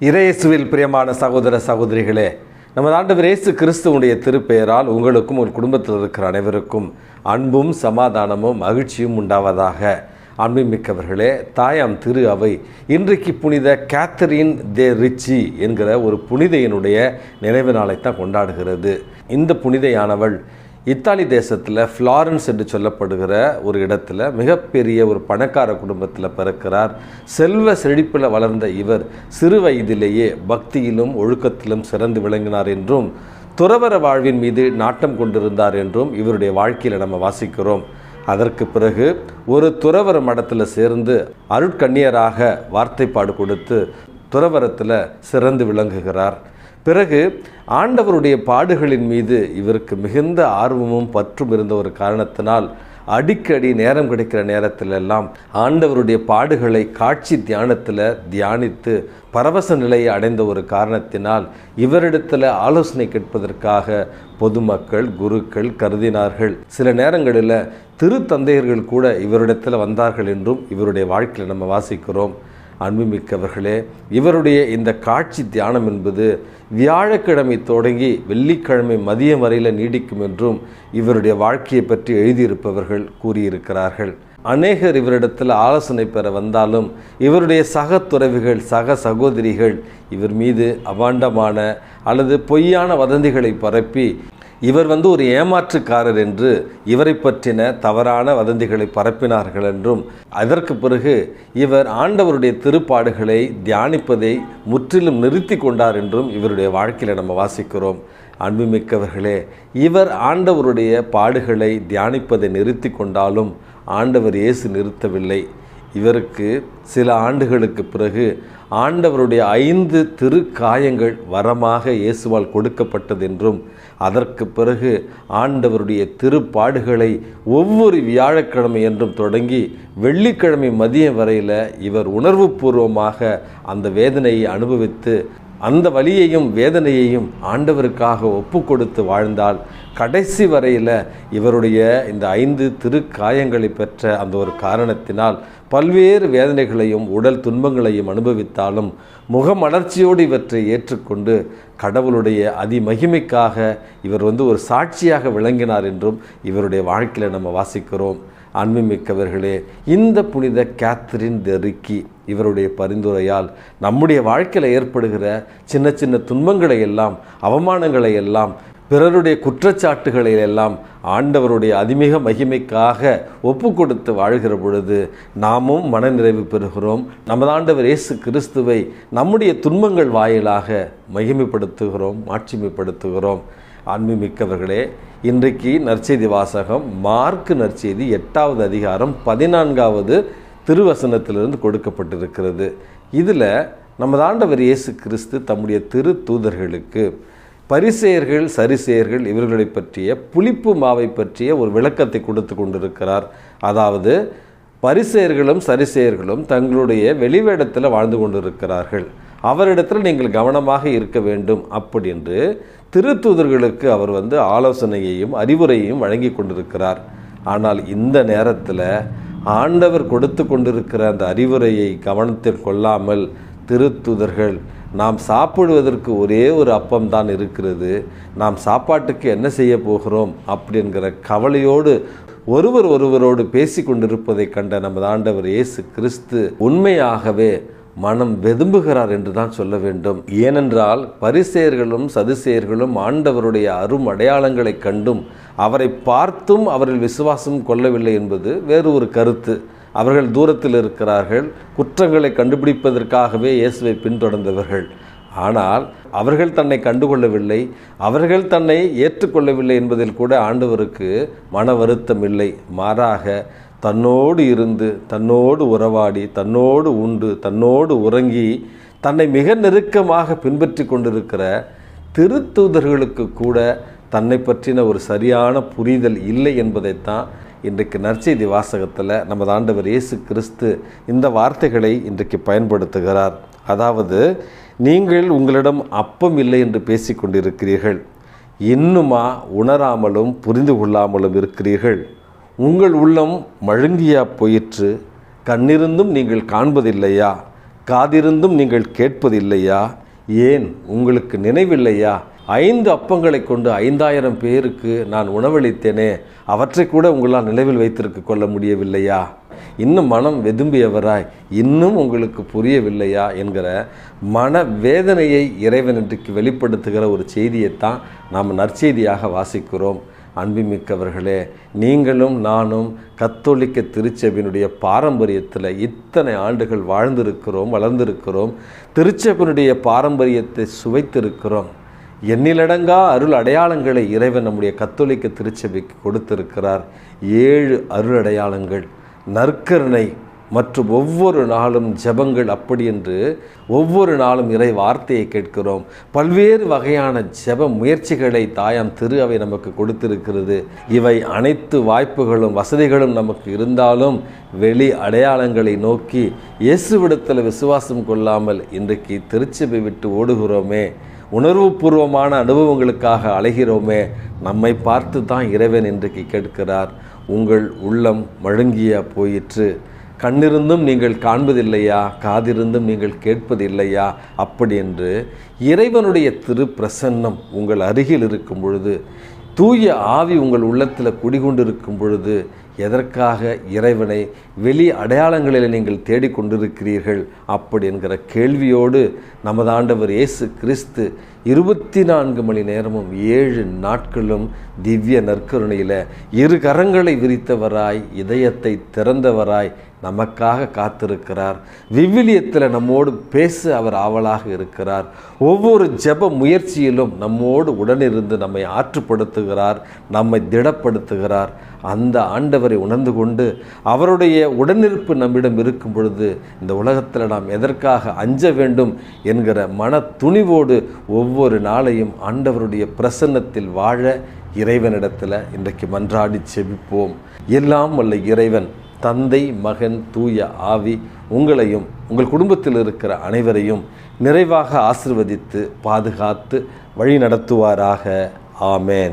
இறையேசுவில் பிரியமான சகோதர சகோதரிகளே நமது ஆண்டவர் இயேசு கிறிஸ்துவனுடைய திருப்பெயரால் உங்களுக்கும் ஒரு குடும்பத்தில் இருக்கிற அனைவருக்கும் அன்பும் சமாதானமும் மகிழ்ச்சியும் உண்டாவதாக. அன்புமிக்கவர்களே தாயாம் திரு அவை இன்றைக்கு புனித கேத்தரின் தே ரிச்சி என்கிற ஒரு புனிதையினுடைய நினைவு நாளைத்தான் கொண்டாடுகிறது. இந்த புனிதையானவள் இத்தாலி தேசத்தில் ஃப்ளாரன்ஸ் என்று சொல்லப்படுகிற ஒரு இடத்துல மிகப்பெரிய ஒரு பணக்கார குடும்பத்தில் பிறக்கிறார். செல்வ செழிப்பில் வளர்ந்த இவர் சிறு வயதிலேயே பக்தியிலும் ஒழுக்கத்திலும் சிறந்து விளங்கினார் என்றும் துறவர வாழ்வின் மீது நாட்டம் கொண்டிருந்தார் என்றும் இவருடைய வாழ்க்கையில் நம்ம வாசிக்கிறோம். அதற்கு பிறகு ஒரு துறவர மடத்தில் சேர்ந்து அருட்கண்ணியராக வார்த்தைப்பாடு கொடுத்து துறவரத்தில் சிறந்து விளங்குகிறார். பிறகு ஆண்டவருடைய பாடுகளின் மீது இவருக்கு மிகுந்த ஆர்வமும் பற்றும் இருந்த ஒரு காரணத்தினால் அடிக்கடி நேரம் கிடைக்கிற நேரத்திலெல்லாம் ஆண்டவருடைய பாடுகளை காட்சி தியானத்தில் தியானித்து பரவச நிலையை அடைந்த ஒரு காரணத்தினால் இவரிடத்தில் ஆலோசனை கேட்பதற்காக பொதுமக்கள் குருக்கள் கருதினார்கள். சில நேரங்களில் திருத்தந்தையர்கள் கூட இவரிடத்தில் வந்தார்கள் என்றும் இவருடைய வாழ்க்கையில் நம்ம வாசிக்கிறோம். அன்புமிக்கவர்களே இவருடைய இந்த காட்சி தியானம் என்பது வியாழக்கிழமை தொடங்கி வெள்ளிக்கிழமை மதியம் வரையில் நீடிக்கும் என்றும் இவருடைய வாழ்க்கையை பற்றி எழுதியிருப்பவர்கள் கூறியிருக்கிறார்கள். அநேகர் இவரிடத்தில் ஆலோசனை பெற வந்தாலும் இவருடைய சக துறவிகள் சக சகோதரிகள் இவர் மீது அபாண்டமான அல்லது பொய்யான வதந்திகளை பரப்பி இவர் வந்து ஒரு ஏமாற்றுக்காரர் என்று இவரை பற்றின தவறான வதந்திகளை பரப்பினார்கள் என்றும் அதற்கு பிறகு இவர் ஆண்டவருடைய திருப்பாடுகளை தியானிப்பதை முற்றிலும் நிறுத்தி கொண்டார் என்றும் இவருடைய வாழ்க்கையில் நம்ம வாசிக்கிறோம். அன்புமிக்கவர்களே இவர் ஆண்டவருடைய பாடுகளை தியானிப்பதை நிறுத்தி கொண்டாலும் ஆண்டவர் இயேசு நிறுத்தவில்லை. இவருக்கு சில ஆண்டுகளுக்கு பிறகு ஆண்டவருடைய ஐந்து திருக்காயங்கள் வரமாக இயேசுவால் கொடுக்கப்பட்டது என்றும் அதற்கு பிறகு ஆண்டவருடைய திருப்பாடுகளை ஒவ்வொரு வியாழக்கிழமை என்றும் தொடங்கி வெள்ளிக்கிழமை மதியம் வரையில் இவர் உணர்வுபூர்வமாக அந்த வேதனையை அனுபவித்து அந்த வலியையும் வேதனையையும் ஆண்டவருக்காக ஒப்பு கொடுத்து வாழ்ந்தால் கடைசி வரையில் இவருடைய இந்த ஐந்து திருக்காயங்களை பெற்ற அந்த ஒரு காரணத்தினால் பல்வேறு வேதனைகளையும் உடல் துன்பங்களையும் அனுபவித்தாலும் முகமலர்ச்சியோடு இவற்றை ஏற்றுக்கொண்டு கடவுளுடைய அதிமகிமைக்காக இவர் வந்து ஒரு சாட்சியாக விளங்கினார் என்றும் இவருடைய வாழ்க்கையில் நம்ம வாசிக்கிறோம். அன்புமிக்கவர்களே இந்த புனித கேத்ரின் தெருக்கி இவருடைய பரிந்துரையால் நம்முடைய வாழ்க்கையில் ஏற்படுகிற சின்ன சின்ன துன்பங்களை எல்லாம் அவமானங்களை எல்லாம் பிறருடைய குற்றச்சாட்டுகளை எல்லாம் ஆண்டவருடைய அதிமிக மகிமைக்காக ஒப்பு கொடுத்து வாழ்கிற பொழுது நாமும் மனநிறைவு பெறுகிறோம். நமது ஆண்டவர் இயேசு கிறிஸ்துவை நம்முடைய துன்பங்கள் வாயிலாக மகிமைப்படுத்துகிறோம் மாட்சிமைப்படுத்துகிறோம். அன்புமிக்கவர்களே இன்றைக்கு நற்செய்தி வாசகம் மார்க்கு நற்செய்தி எட்டாவது அதிகாரம் பதினான்காவது திருவசனத்திலிருந்து கொடுக்கப்பட்டிருக்கிறது. இதில் நமது ஆண்டவர் இயேசு கிறிஸ்து தம்முடைய திரு தூதர்களுக்கு பரிசெயர்கள் சரிசெயர்கள் இவர்களை பற்றிய புளிப்பு மாவை பற்றிய ஒரு விளக்கத்தை கொடுத்து கொண்டிருக்கிறார். அதாவது பரிசெயர்களும் சரிசெயர்களும் தங்களுடைய வெளிவேடத்தில் வாழ்ந்து கொண்டிருக்கிறார்கள். அவரிடத்தில் நீங்கள் கவனமாக இருக்க வேண்டும் அப்படி என்று திருத்தூதர்களுக்கு அவர் வந்து ஆலோசனையையும் அறிவுரையையும் வழங்கி கொண்டிருக்கிறார். ஆனால் இந்த நேரத்தில் ஆண்டவர் கொடுத்து கொண்டிருக்கிற அந்த அறிவுரையை கவனத்தில் கொள்ளாமல் திருத்தூதர்கள் நாம் சாப்பிடுவதற்கு ஒரே ஒரு அப்பம் தான் இருக்கிறது நாம் சாப்பாட்டுக்கு என்ன செய்ய போகிறோம் அப்படிங்கிற கவலையோடு ஒருவர் ஒருவரோடு பேசி கொண்டிருப்பதை கண்ட நமது ஆண்டவர் இயேசு கிறிஸ்து உண்மையாகவே மனம் வெதும்புகிறார் என்று தான் சொல்ல வேண்டும். ஏனென்றால் பரிசெயர்களும் சதுசெயர்களும் ஆண்டவருடைய அரும் அடையாளங்களை கண்டும் அவரை பார்த்தும் அவரில் விசுவாசம் கொள்ளவில்லை என்பது வேறு ஒரு கருத்து. அவர்கள் தூரத்தில் இருக்கிறார்கள் குற்றங்களை கண்டுபிடிப்பதற்காகவே இயேசுவை பின்தொடர்ந்தவர்கள். ஆனால் அவர்கள் தன்னை கண்டுகொள்ளவில்லை அவர்கள் தன்னை ஏற்றுக்கொள்ளவில்லை என்பதில் கூட ஆண்டவருக்கு மன வருத்தம் இல்லை. மாறாக தன்னோடு இருந்து தன்னோடு உறவாடி தன்னோடு உண்டு தன்னோடு உறங்கி தன்னை மிக நெருக்கமாக பின்பற்றி கொண்டிருக்கிற திருத்தூதர்களுக்கு கூட தன்னை பற்றின ஒரு சரியான புரிதல் இல்லை என்பதைத்தான் இன்றைக்கு நற்செய்தி வாசகத்தில் நமது ஆண்டவர் இயேசு கிறிஸ்து இந்த வார்த்தைகளை இன்றைக்கு பயன்படுத்துகிறார். அதாவது நீங்கள் உங்களிடம் அப்பம் இல்லை என்று பேசிக்கொண்டிருக்கிறீர்கள் இன்னுமா உணராமலும் புரிந்து கொள்ளாமலும் இருக்கிறீர்கள். உங்கள் உள்ளம் மழுங்கியா போயிற்று. கண்ணிருந்தும் நீங்கள் காண்பதில்லையா? காதிருந்தும் நீங்கள் கேட்பதில்லையா? ஏன் உங்களுக்கு நினைவில்லையா? ஐந்து அப்பங்களை கொண்டு ஐந்தாயிரம் பேருக்கு நான் உணவளித்தேனே. அவற்றை கூட உங்களால் நினைவில் வைத்திருக்க கொள்ள முடியவில்லையா? இன்னும் மனம் வெதும்பியவராய் இன்னும் உங்களுக்கு புரியவில்லையா என்கிற மன வேதனையை இறைவன் இன்றைக்கு வெளிப்படுத்துகிற ஒரு செய்தியைத்தான் நாம் நற்செய்தியாக வாசிக்கிறோம். அன்புமிக்கவர்களே நீங்களும் நானும் கத்தோலிக்க திருச்சபையினுடைய பாரம்பரியத்தில் இத்தனை ஆண்டுகள் வாழ்ந்திருக்கிறோம் வளர்ந்திருக்கிறோம் திருச்சபையினுடைய பாரம்பரியத்தை சுவைத்திருக்கிறோம். எண்ணிலடங்கா அருள் அடையாளங்களை இறைவன் நம்முடைய கத்தோலிக்க திருச்சபைக்கு கொடுத்திருக்கிறார். ஏழு அருள் அடையாளங்கள். நற்கருணை மற்றும் ஒவ்வொரு நாளும் ஜெபங்கள் அப்படி என்று ஒவ்வொரு நாளும் இறை வார்த்தையை கேட்கிறோம். பல்வேறு வகையான ஜெப முயற்சிகளை தாயாம் திரு அவை நமக்கு கொடுத்திருக்கிறது. இவை அனைத்து வாய்ப்புகளும் வசதிகளும் நமக்கு இருந்தாலும் வெளி அடையாளங்களை நோக்கி இயேசுவிடத்தில் விசுவாசம் கொள்ளாமல் இன்றைக்கு திருச்சபை விட்டு ஓடுகிறோமே. உணர்வுபூர்வமான அனுபவங்களுக்காக அலைகிறோமே. நம்மை பார்த்து தான் இறைவன் இன்றைக்கு கேட்கிறார். உங்கள் உள்ளம் மழுங்கிய போயிற்று. கண்ணிருந்தும் நீங்கள் காண்பதில்லையா? காதிருந்தும் நீங்கள் கேட்பதில்லையா? அப்படி என்று இறைவனுடைய திருப்பிரசன்னம் உங்கள் அருகில் இருக்கும் பொழுது தூய ஆவி உங்கள் உள்ளத்தில் குடிகொண்டிருக்கும் பொழுது எதற்காக இறைவனை வெளி அடையாளங்களில் நீங்கள் தேடிக்கொண்டிருக்கிறீர்கள் அப்படி என்கிற கேள்வியோடு நமது ஆண்டவர் இயேசு கிறிஸ்து இருபத்தி நான்கு மணி நேரமும் ஏழு நாட்களும் திவ்ய நற்கருணையில் இரு கரங்களை விரித்தவராய் இதயத்தை திறந்தவராய் நமக்காக காத்திருக்கிறார். விவிலியத்தில் நம்மோடு பேச அவர் ஆவலாக இருக்கிறார். ஒவ்வொரு ஜெப முயற்சியிலும் நம்மோடு உடனிருந்து நம்மை ஆற்றுப்படுத்துகிறார் நம்மை திடப்படுத்துகிறார். அந்த ஆண்டவரை உணர்ந்து கொண்டு அவருடைய உடனிருப்பு நம்மிடம் இருக்கும் பொழுது இந்த உலகத்தில் நாம் எதற்காக அஞ்ச வேண்டும் என்கிற மன துணிவோடு ஒவ்வொரு நாளையும் ஆண்டவருடைய பிரசன்னத்தில் வாழ இறைவனிடத்தில் இன்றைக்கு மன்றாடி செபிப்போம். எல்லாம் வல்ல இறைவன் தந்தை மகன் தூய ஆவி உங்களையும் உங்கள் குடும்பத்தில் இருக்கிற அனைவரையும் நிறைவாக ஆசிர்வதித்து பாதுகாத்து வழி நடத்துவாராக ஆமேன்.